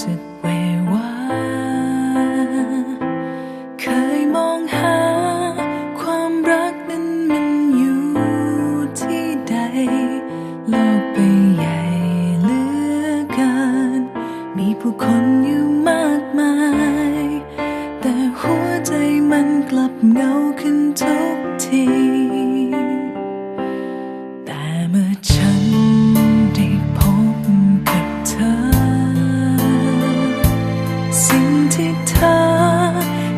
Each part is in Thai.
สึกเววาเคยมองหา ความรักนั้นมันอยู่ที่ใด โลกใบใหญ่เหลือเกิน มีผู้คนอยู่มากมาย แต่หัวใจมันกลับเหงาขึ้นทุกที สิ่งที่เธอ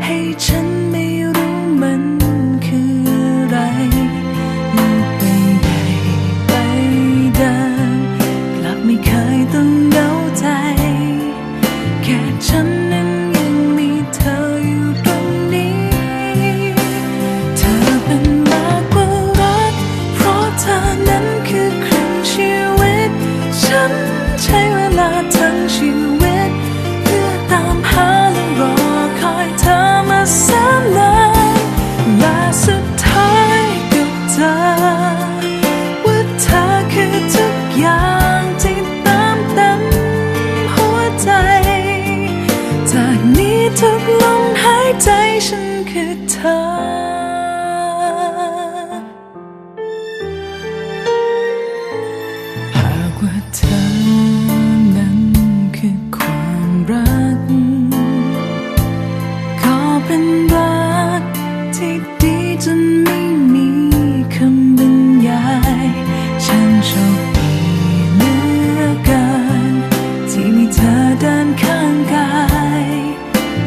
ให้ฉันไม่รู้มันคืออะไรโลกไปใหญ่ไปเดินกลับไม่เคยต้องเดาใจ แค่ฉัน ว่าเธอคือทุกอย่างที่ตามเต็มหัวใจ จากนี้ทุกลมหายใจฉันคือเธอหากว่าเธอนั้นคือความรักก็เป็นรักที่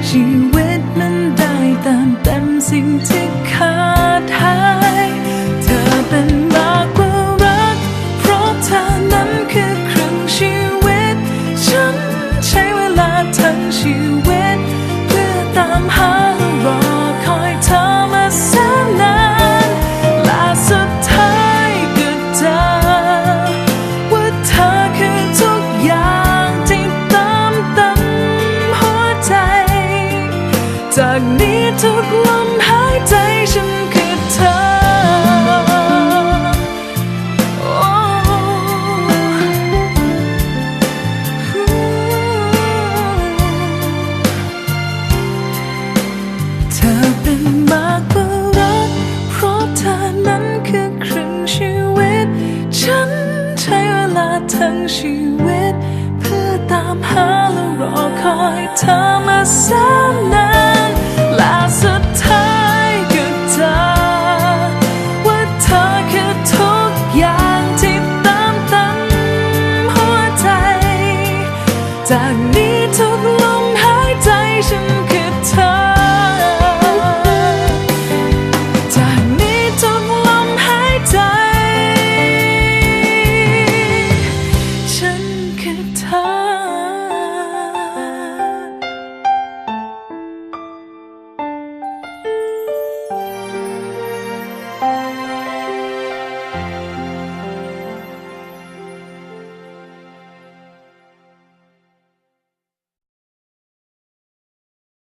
ชีวิตมันได้เติมเต็มสิ่งที่ จากนี้ทุกลมหายใจฉันคือเธอ เธอเป็นมากกว่ารัก เพราะเธอนั้นคือครึ่งชีวิต ฉันใช้เวลาทั้งชีวิต เพื่อตามหาและรอคอยเธอมาแสนนาน จากนี้ทุกลมหายใจฉัน